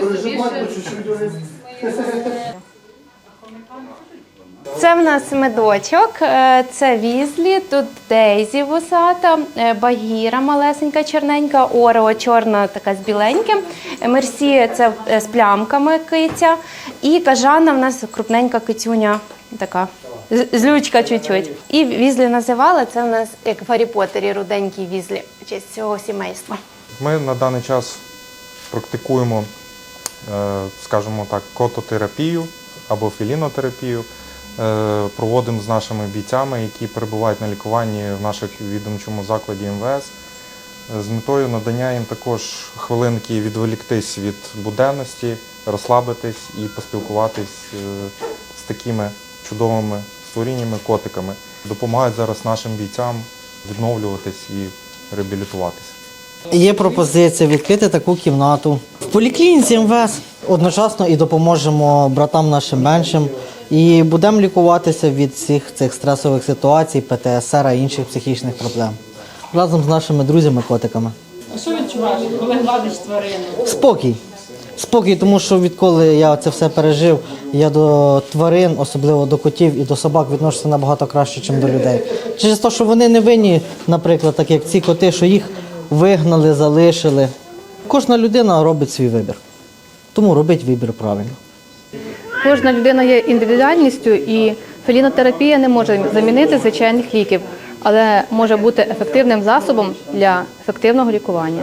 Прижимати по чуть-чуть уже. Це в нас медочок, е, це візлі, тут дейзі вусата, е, багіра малесенька, чорненька, орео чорна така з біленьким, е, мерсі це е, з плямками киця, і кажана в нас крупненька кицюня, така злючка чуть-чуть. І візлі називали, це в нас як в Гаррі Поттері руденький візлі, в честь цього сімейства. Ми на даний час практикуємо, скажімо так, кототерапію або філінотерапію. Е, Проводимо з нашими бійцями, які перебувають на лікуванні в наших відомчому закладі МВС, е, з метою надання їм також хвилинки відволіктись від буденності, розслабитись і поспілкуватись е, з такими чудовими створіннями, котиками. Допомагають зараз нашим бійцям відновлюватись і реабілітуватися. Є пропозиція відкрити таку кімнату поліклініці МВС. Одночасно і допоможемо братам нашим меншим. І будемо лікуватися від всіх цих стресових ситуацій, ПТСР і інших психічних проблем. Разом з нашими друзями-котиками. А що відчуваєш, коли гладиш тварину? Спокій. Спокій, тому що відколи я це все пережив, я до тварин, особливо до котів і до собак, відношуся набагато краще, ніж до людей. Через те, що вони не винні, наприклад, так як ці коти, що їх вигнали, залишили. Кожна людина робить свій вибір. Тому робить вибір правильно. Кожна людина є індивідуальністю, і фелінотерапія не може замінити звичайних ліків, але може бути ефективним засобом для ефективного лікування.